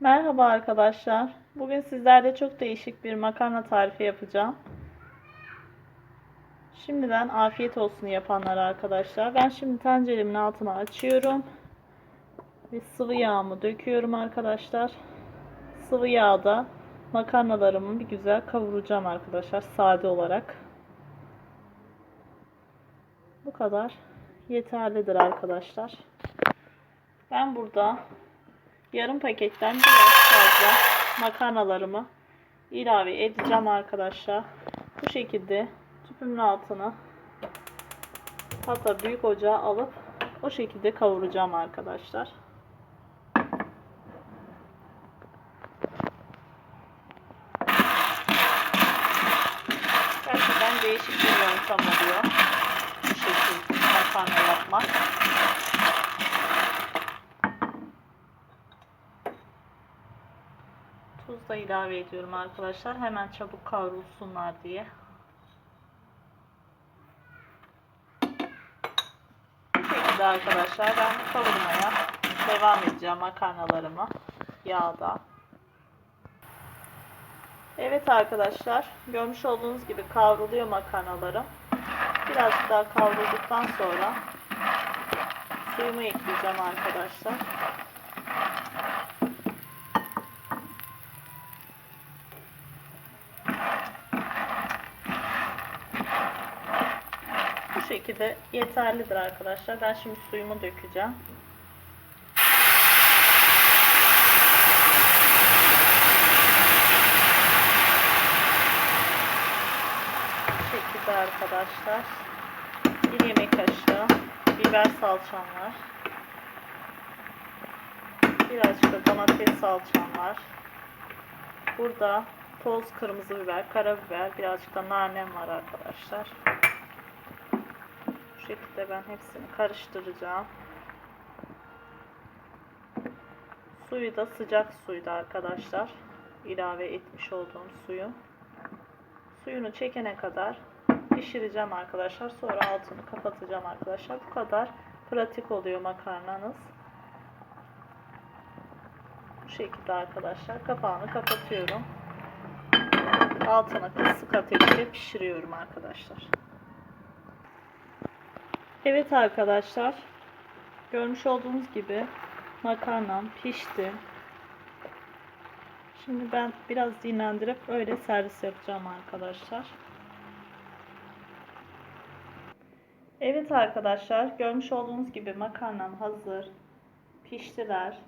Merhaba arkadaşlar. Bugün sizlerle çok değişik bir makarna tarifi yapacağım. Şimdiden afiyet olsun yapanlara arkadaşlar. Ben şimdi tenceremin altını açıyorum. Ve sıvı yağımı döküyorum arkadaşlar. Sıvı yağda makarnalarımı bir güzel kavuracağım arkadaşlar. Sade olarak. Bu kadar yeterlidir arkadaşlar. Ben burada yarım paketten biraz fazla makarnalarımı ilave edeceğim arkadaşlar. Bu şekilde tüpümün altına hatta büyük ocağa alıp o şekilde kavuracağım arkadaşlar. Gerçekten değişik bir yöntem oluyor. Bu şekilde makarna yapmak. Tuz da ilave ediyorum arkadaşlar. Hemen çabuk kavrulsunlar diye. Bu şekilde arkadaşlar ben kavurmaya devam edeceğim makarnalarımı yağda. Evet arkadaşlar görmüş olduğunuz gibi kavruluyor makarnalarım. Birazcık daha kavrulduktan sonra suyumu ekleyeceğim arkadaşlar. Şekilde yeterlidir arkadaşlar. Ben şimdi suyumu dökeceğim. Bu şekilde arkadaşlar. Bir yemek kaşığı biber salçam var. Birazcık da domates salçam var. Burada toz kırmızı biber, karabiber, birazcık da nanem var arkadaşlar. Şekilde ben hepsini karıştıracağım. Suyu da sıcak suydu arkadaşlar. İlave etmiş olduğum suyu. Suyunu çekene kadar pişireceğim arkadaşlar. Sonra altını kapatacağım arkadaşlar. Bu kadar pratik oluyor makarnanız. Bu şekilde arkadaşlar. Kapağını kapatıyorum. Altına kısık ateşte pişiriyorum arkadaşlar. Evet arkadaşlar. Görmüş olduğunuz gibi makarnam pişti. Şimdi ben biraz dinlendirip öyle servis yapacağım arkadaşlar. Evet arkadaşlar görmüş olduğunuz gibi makarnam hazır. Piştiler.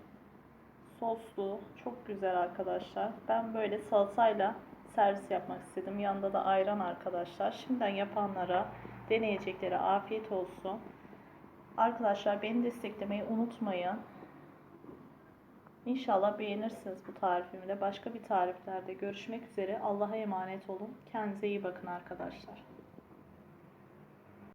Soslu. Çok güzel arkadaşlar. Ben böyle salatayla servis yapmak istedim. Yanında da ayran arkadaşlar. Şimdiden yapanlara, deneyeceklere afiyet olsun. Arkadaşlar beni desteklemeyi unutmayın. İnşallah beğenirsiniz bu tarifimi de. Başka bir tariflerde görüşmek üzere. Allah'a emanet olun. Kendinize iyi bakın arkadaşlar.